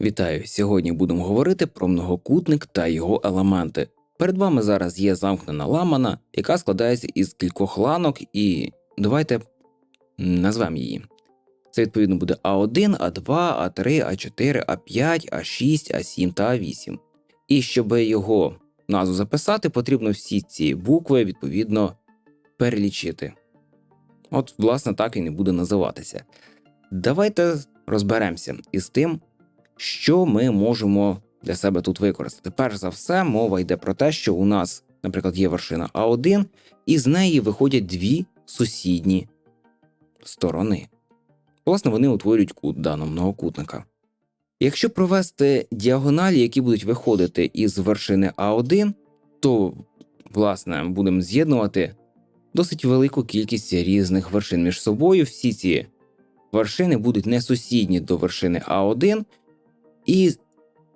Вітаю! Сьогодні будемо говорити про многокутник та його елементи. Перед вами зараз є замкнена ламана, яка складається із кількох ланок, і давайте назвемо її. Це відповідно буде А1, А2, А3, А4, А5, А6, А7 та А8. І щоб його назву записати, потрібно всі ці букви відповідно перелічити. От, власне, так і не буде називатися. Давайте розберемося із тим, що ми можемо для себе тут використати. Перш за все, мова йде про те, що у нас, наприклад, є вершина А1, і з неї виходять дві сусідні сторони. Власне, вони утворюють кут даного многокутника. Якщо провести діагоналі, які будуть виходити із вершини А1, то, власне, будемо з'єднувати досить велику кількість різних вершин між собою. Всі ці вершини будуть не сусідні до вершини А1, і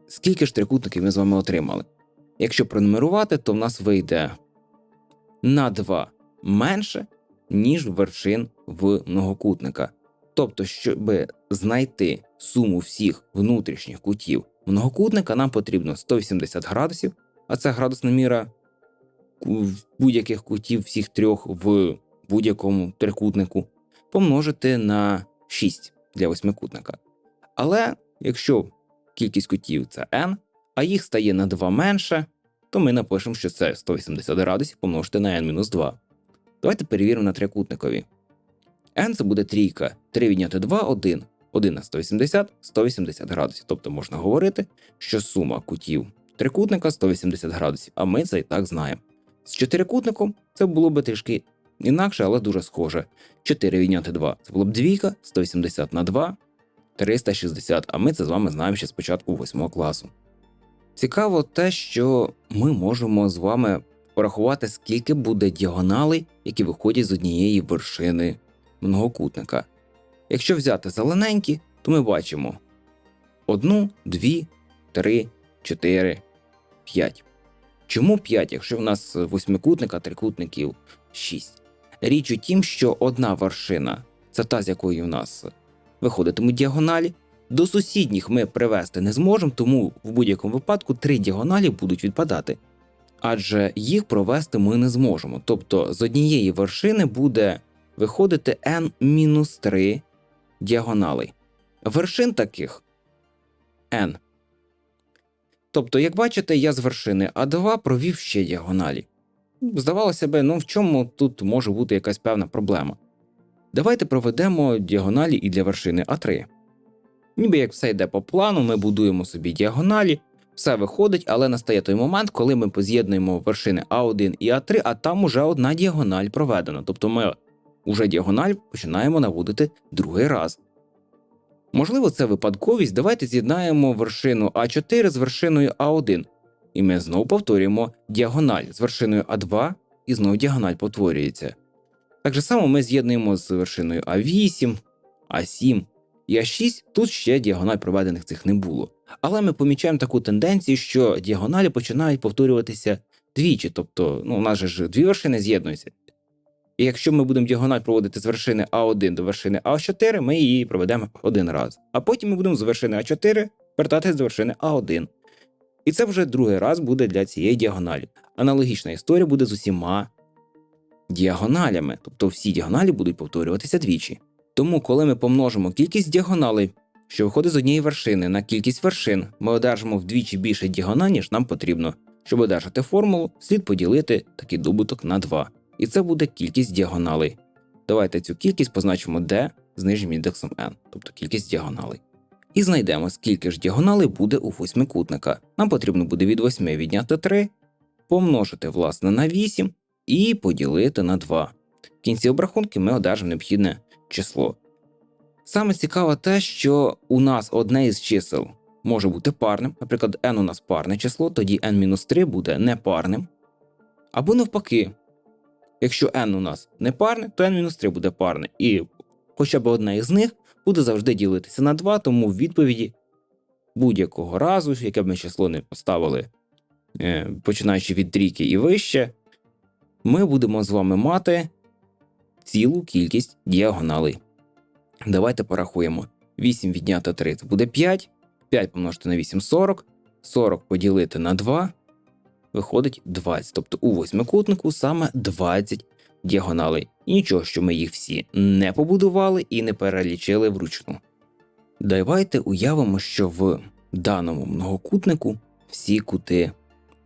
скільки ж трикутників ми з вами отримали? Якщо пронумерувати, то в нас вийде на 2 менше, ніж вершин в многокутника. Тобто, щоб знайти суму всіх внутрішніх кутів многокутника, нам потрібно 180 градусів, а це градусна міра будь-яких кутів всіх трьох в будь-якому трикутнику, помножити на 6 для восьмикутника. Але якщо кількість кутів це n, а їх стає на 2 менше, то ми напишемо, що це 180 градусів помножити на n-2. Давайте перевіримо на трикутникові. n це буде трійка, 3 відняти 2 1. 1 на 180 180 градусів. Тобто можна говорити, що сума кутів трикутника 180 градусів, а ми це і так знаємо. З чотирикутником це було би трішки інакше, але дуже схоже. 4 відняти 2 це було б двійка, 180 на 2 360, а ми це з вами знаємо ще з початку 8 класу. Цікаво те, що ми можемо з вами порахувати, скільки буде діагоналей, які виходять з однієї вершини многокутника. Якщо взяти зелененькі, то ми бачимо 1, 2, 3, 4, 5. Чому 5, якщо в нас восьмикутник, а трикутників 6? Річ у тім, що одна вершина це та, з якої у нас виходитимуть діагоналі. До сусідніх ми привести не зможемо, тому в будь-якому випадку три діагоналі будуть відпадати. Адже їх провести ми не зможемо. Тобто з однієї вершини буде виходити n-3 діагоналей. Вершин таких n. Тобто, як бачите, я з вершини А2 провів ще діагоналі. Здавалося би, ну в чому тут може бути якась певна проблема. Давайте проведемо діагоналі і для вершини А3. Ніби як все йде по плану, ми будуємо собі діагоналі, все виходить, але настає той момент, коли ми поз'єднуємо вершини А1 і А3, а там уже одна діагональ проведена. Тобто ми уже діагональ починаємо наводити другий раз. Можливо, це випадковість. Давайте з'єднаємо вершину А4 з вершиною А1. І ми знову повторюємо діагональ з вершиною А2, і знову діагональ повторюється. Так же само ми з'єднуємо з вершиною А8, А7 і А6. Тут ще діагональ проведених цих не було. Але ми помічаємо таку тенденцію, що діагоналі починають повторюватися двічі, тобто ну, у нас же ж дві вершини з'єднуються. І якщо ми будемо діагональ проводити з вершини А1 до вершини А4, ми її проведемо один раз. А потім ми будемо з вершини А4 вертатися до вершини А1. І це вже другий раз буде для цієї діагоналі. Аналогічна історія буде з усіма діагоналями, тобто всі діагоналі будуть повторюватися двічі. Тому, коли ми помножимо кількість діагоналей, що виходить з однієї вершини на кількість вершин, ми одержимо вдвічі більше діагональ, ніж нам потрібно. Щоб одержати формулу, слід поділити такий добуток на 2. І це буде кількість діагоналей. Давайте цю кількість позначимо d з нижнім індексом n, тобто кількість діагоналей. І знайдемо, скільки ж діагоналей буде у восьмикутника. Нам потрібно буде від 8 відняти 3, помножити власне на 8 і поділити на 2. В кінці обрахунки ми одержимо необхідне число. Саме цікаве те, що у нас одне із чисел може бути парним, наприклад, n у нас парне число, тоді n-3 буде непарним. Або навпаки, якщо n у нас не парне, то n-3 буде парне. І хоча б одне із них буде завжди ділитися на 2, тому в відповіді будь-якого разу, яке б ми число не поставили, е, починаючи від трійки і вище, ми будемо з вами мати цілу кількість діагоналей. Давайте порахуємо. 8 відняти 3 це буде 5, 5 помножити на 8 40, 40 поділити на 2, виходить 20. Тобто у восьмикутнику саме 20 діагоналей. І нічого, що ми їх всі не побудували і не перелічили вручну. Давайте уявимо, що в даному многокутнику всі кути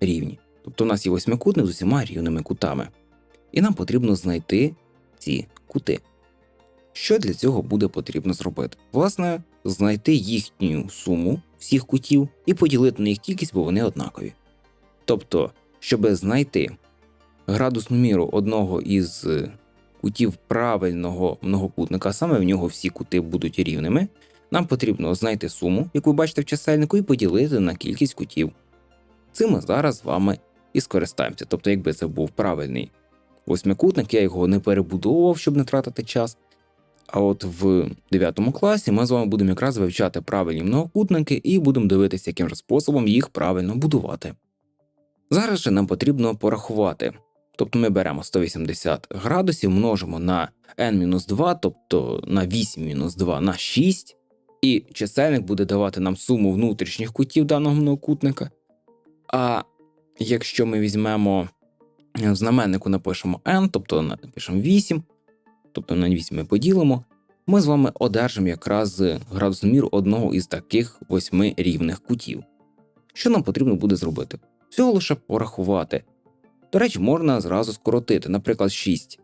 рівні. Тобто у нас є восьмикутник з усіма рівними кутами. І нам потрібно знайти ці кути. Що для цього буде потрібно зробити? Власне, знайти їхню суму всіх кутів і поділити на їх кількість, бо вони однакові. Тобто, щоб знайти градусну міру одного із кутів правильного многокутника, саме в нього всі кути будуть рівними, нам потрібно знайти суму, яку ви бачите в чисельнику, і поділити на кількість кутів. Цим ми зараз з вами і скористаємося. Тобто, якби це був правильний восьмикутник, я його не перебудовував, щоб не тратити час. А от в 9 класі ми з вами будемо якраз вивчати правильні многокутники і будемо дивитися, яким же способом їх правильно будувати. Зараз же нам потрібно порахувати. Тобто ми беремо 180 градусів, множимо на n-2, тобто на 8-2 на 6, і чисельник буде давати нам суму внутрішніх кутів даного многокутника. А якщо ми візьмемо в знаменнику напишемо n, тобто напишемо 8, тобто на 8 ми поділимо, ми з вами одержимо якраз градусну одного із таких восьми рівних кутів. Що нам потрібно буде зробити? Всього лише порахувати. До речі, можна зразу скоротити, наприклад, 6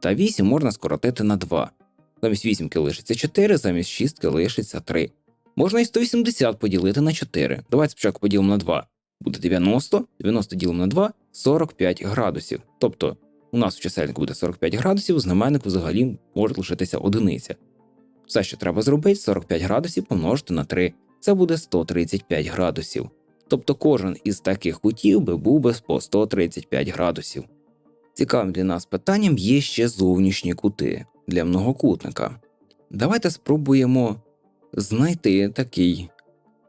та 8 можна скоротити на 2. Замість 8 лишиться 4, замість 6 лишиться 3. Можна і 180 поділити на 4. Давайте спочатку поділимо на 2. Буде 90, 90 ділимо на 2 45 градусів. Тобто у нас в чисельнику буде 45 градусів, знаменник взагалі може лишитися одиниця. Все, що треба зробити, 45 градусів помножити на 3, це буде 135 градусів. Тобто кожен із таких кутів би був би по 135 градусів. Цікавим для нас питанням є ще зовнішні кути для многокутника. Давайте спробуємо знайти такий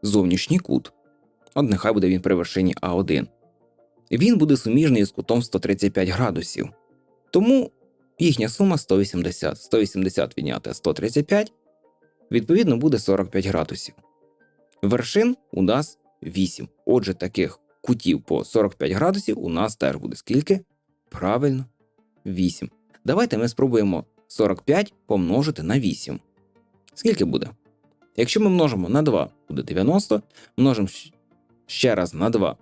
зовнішній кут. От нехай буде він при вершині А1. Він буде суміжний з кутом 135 градусів. Тому їхня сума 180. 180 відняти 135, відповідно, буде 45 градусів. Вершин у нас 8. Отже, таких кутів по 45 градусів у нас теж буде скільки? Правильно, 8. Давайте ми спробуємо 45 помножити на 8. Скільки буде? Якщо ми множимо на 2, буде 90, множимо ще раз на 2,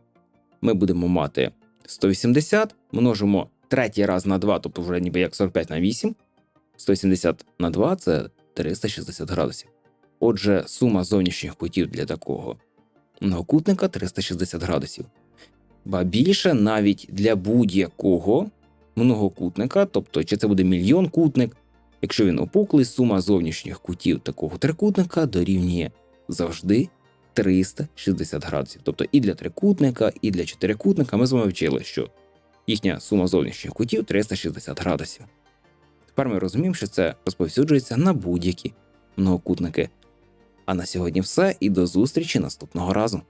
ми будемо мати 180, множимо третій раз на 2, тобто вже ніби як 45 на 8. 170 на 2 це 360 градусів. Отже, сума зовнішніх кутів для такого многокутника 360 градусів. Ба більше навіть для будь-якого многокутника, тобто чи це буде мільйон кутник, якщо він опуклий, сума зовнішніх кутів такого трикутника дорівнює завжди 360 градусів. Тобто і для трикутника, і для чотирикутника ми з вами вчили, що їхня сума зовнішніх кутів 360 градусів. Тепер ми розуміємо, що це розповсюджується на будь-які многокутники. А на сьогодні все і до зустрічі наступного разу.